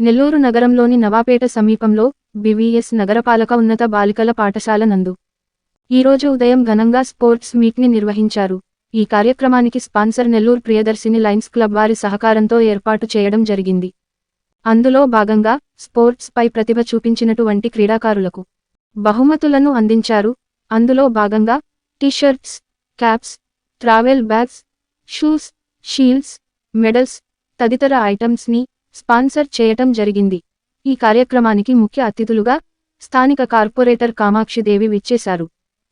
నెల్లూరు నగరంలోని నవాపేట సమీపంలో బివిఎస్ నగరపాలక ఉన్నత బాలికల పాఠశాల నందు. ఈరోజు ఉదయం ఘనంగా స్పోర్ట్స్ మీట్ని నిర్వహించారు. ఈ కార్యక్రమానికి sponsor Nellore Priyadarshini lions club వారి సహకారంతో ఏర్పాటు చేయడం జరిగింది. అందులో భాగంగా స్పోర్ట్స్ పై ప్రతిభ చూపించినటువంటి క్రీడాకారులకు బహుమతులను అందించారు. అందులో భాగంగా t shirts caps travel bags shoes shields medals తదితర ఐటమ్స్ని స్పాన్సర్ చేయటం జరిగింది. ఈ కార్యక్రమానికి ముఖ్య అతిథులుగా స్థానిక కార్పొరేటర్ కామాక్షిదేవి విచ్చేశారు.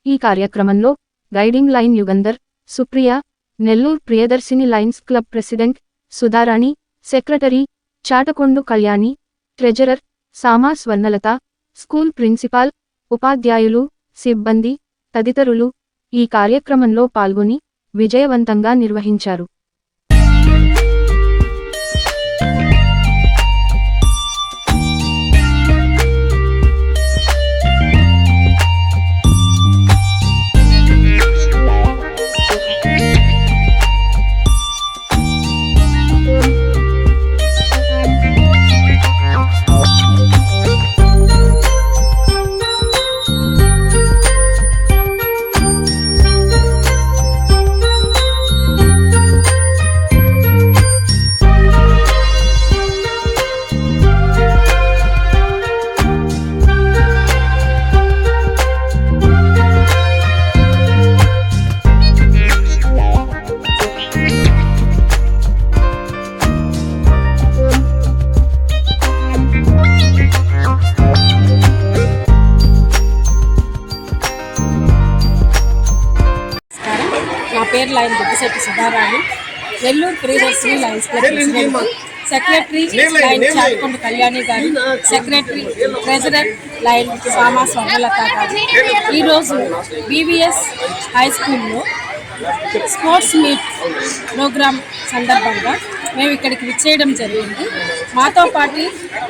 ఈ కార్యక్రమంలో guiding lion Yugandhar Supriya Nellore Priyadarshini lions club president Sudharani secretary Chatakondu Kalyani treasurer Sama Swarnalatha school principal ఉపాధ్యాయులు సిబ్బంది తదితరులు ఈ కార్యక్రమంలో పాల్గొని విజయవంతంగా నిర్వహించారు. పేరు lion Duddisetti Sudharani. Nellore club president secretary lion Chatukonda Kalyani గారు. Secretary treasurer lion Sama Swarnalatha గారు. ఈరోజు బీవీఎస్ హై స్కూల్లో స్పోర్ట్స్ మీట్ ప్రోగ్రామ్ సందర్భంగా మేము ఇక్కడికి విచ్చేయడం జరిగింది. మాతో పాటు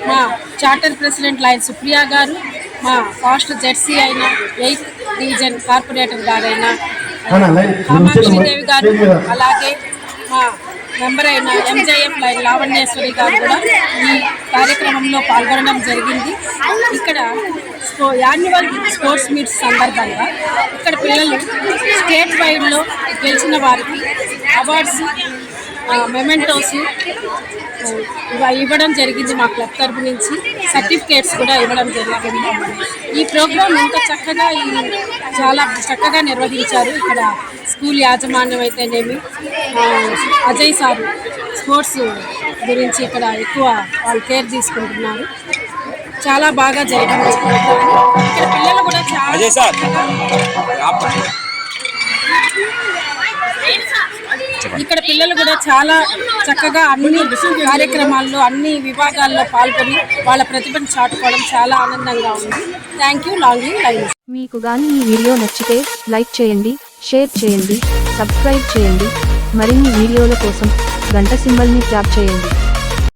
మా చార్టర్ ప్రెసిడెంట్ లైన్ సుప్రియా గారు మా ఫాస్ట్ జెర్సీ అయిన ఎయిత్ డివిజన్ కార్పొరేటర్ గారైన కామాక్షిదేవి గారు అలాగే మా మెంబర్ అయిన ఎంజేఎం లైన్ లావణ్యేశ్వరి గారు కూడా ఈ కార్యక్రమంలో పాల్గొనడం జరిగింది. ఇక్కడ యాన్యువల్ స్పోర్ట్స్ మీట్స్ సందర్భంగా ఇక్కడ పిల్లలు స్టేట్ వైడ్లో గెలిచిన వారికి అవార్డ్స్ మెమెంటోస్ ఇవ్వడం జరిగింది మా క్లబ్ తరపు నుంచి. సర్టిఫికేట్స్ కూడా ఇవ్వడం జరిగింది. ఈ ప్రోగ్రామ్ ఇంకా చక్కగా ఈ చాలా చక్కగా నిర్వహించారు. ఇక్కడ స్కూల్ యాజమాన్యం అయితేనేమి అజయ్ సార్ స్పోర్ట్స్ గురించి ఇక్కడ ఎక్కువ వాళ్ళు కేర్ తీసుకుంటున్నారు. చాలా బాగా జరిగింది ఇక్కడ పిల్లలు కూడా చాలా అజయ్ సార్ ఇక్కడ పిల్లలు కూడా చాలా చక్కగా అన్ని కార్యక్రమాల్లో అన్ని విభాగాల్లో పాల్గొని వాళ్ళ ప్రతిభను చాటుకోవడం చాలా ఆనందంగా ఉంది. థ్యాంక్ యూ లాంగ్ లైన్ మీకు గాని ఈ వీడియో నచ్చితే లైక్ చేయండి షేర్ చేయండి సబ్స్క్రైబ్ చేయండి. మరిన్ని వీడియోల కోసం గంట సింబల్ని ట్యాప్ చేయండి.